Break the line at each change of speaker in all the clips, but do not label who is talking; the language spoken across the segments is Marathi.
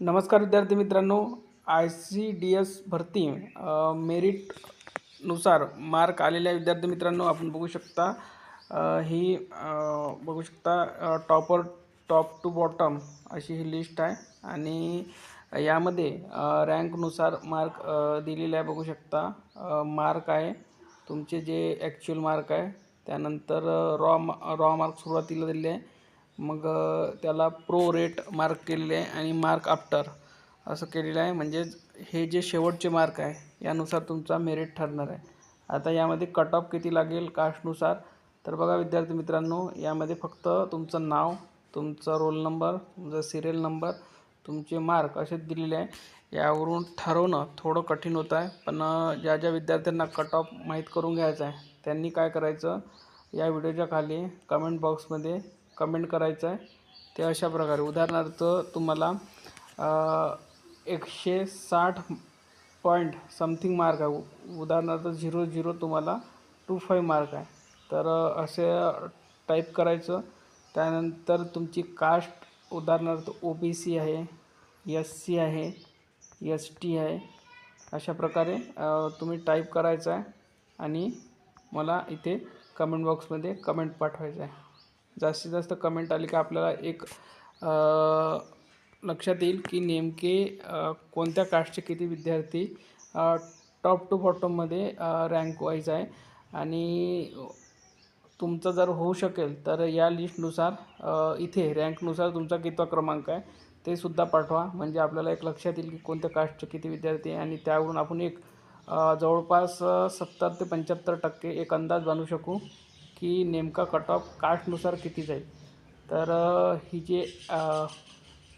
नमस्कार विद्यार्थी मित्रांनो आय सी डी एस भरती मेरिटनुसार मार्क आलेल्या विद्यार्थी मित्रांनो आपण बघू शकता ही बघू शकता टॉपर टॉप टू बॉटम अशी ही लिस्ट आहे आणि यामध्ये रँकनुसार मार्क दिलेला दिलेले आहे बघू शकता मार्क आहे तुमचे जे ॲक्च्युअल मार्क आहे त्यानंतर रॉ रॉ मार्क सुरुवातीला दिले आहे मग त्याला प्रो रेट मार्क केलेले आहे आणि मार्क आफ्टर असं केलेलं आहे. म्हणजे हे जे शेवटचे मार्क आहे यानुसार तुमचा मेरिट ठरणार आहे. आता यामध्ये कट ऑफ किती लागेल कास्टनुसार? तर बघा विद्यार्थी मित्रांनो यामध्ये फक्त तुमचं नाव तुमचा रोल नंबर तुमचा सिरियल नंबर तुमचे मार्क असे दिलेले आहे. यावरून ठरवणं थोडं कठीण होतं आहे पण ज्या ज्या विद्यार्थ्यांना कट ऑफ माहीत करून घ्यायचं आहे त्यांनी काय करायचं? या व्हिडिओच्या खाली कमेंट बॉक्समध्ये कमेंट करायचं आहे. ते अशा प्रकारे. उदाहरणार्थ तुम्हाला एकशे साठ पॉईंट समथिंग मार्क आहे. उ- उदाहरणार्थ झिरो झिरो तुम्हाला टू फाईव्ह मार्क आहे. तर असे टाईप करायचं. त्यानंतर तुमची कास्ट उदाहरणार्थ ओ बी सी आहे एस सी आहे एस टी आहे अशा प्रकारे तुम्ही टाईप करायचं आहे. आणि मला इथे कमेंट बॉक्समध्ये कमेंट पाठवायचं आहे. जास्तीत जास्त कमेंट आली की आपल्याला एक लक्षात येईल की नेमके कोणत्या कास्टचे किती विद्यार्थी टॉप टू बॉटममध्ये रँक वाईज आहे. आणि तुमचं जर होऊ शकेल तर या लिस्टनुसार इथे रँकनुसार तुमचा कितवा क्रमांक आहे ते सुद्धा पाठवा. म्हणजे आपल्याला एक लक्षात येईल की कोणत्या कास्टचे किती विद्यार्थी आहे. आणि त्यावरून आपण एक जवळपास सत्तर ते पंच्याहत्तर टक्के एक अंदाज बांधू शकू. की नेमका कट ऑफ कास्टनुसार किती जाईल. तर ही जी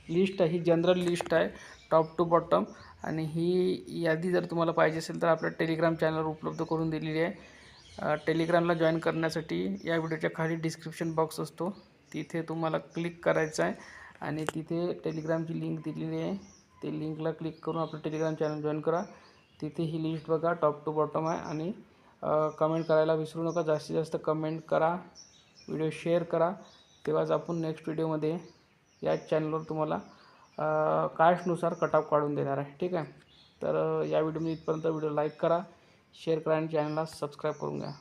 लिस्ट आहे ही जनरल लिस्ट आहे टॉप टू बॉटम आणि ही यादी जर तुम्हाला पाहिजे असेल तर आपल्या टेलिग्राम चॅनलवर उपलब्ध करून दिलेली आहे. टेलिग्रामला जॉईन करण्यासाठी या व्हिडिओच्या खाली डिस्क्रिप्शन बॉक्स असतो. तिथे तुम्हाला क्लिक करायचं आहे. आणि तिथे टेलिग्रामची लिंक दिलेली आहे. ते लिंकला क्लिक करून आपलं टेलिग्राम चॅनल जॉईन करा. तिथे ही लिस्ट बघा टॉप टू बॉटम आहे. आणि कमेंट करायला विसरू नका. जास्तीत जास्त कमेंट करा. व्हिडिओ शेअर करा. तेव्हाच आपण नेक्स्ट व्हिडिओमध्ये या चॅनलवर तुम्हाला कास्टनुसार कटआप काढून देणार आहे. ठीक आहे? तर या व्हिडिओमध्ये इथपर्यंत व्हिडिओ लाईक करा. शेअर करा आणि चॅनलला सबस्क्राईब करून घ्या.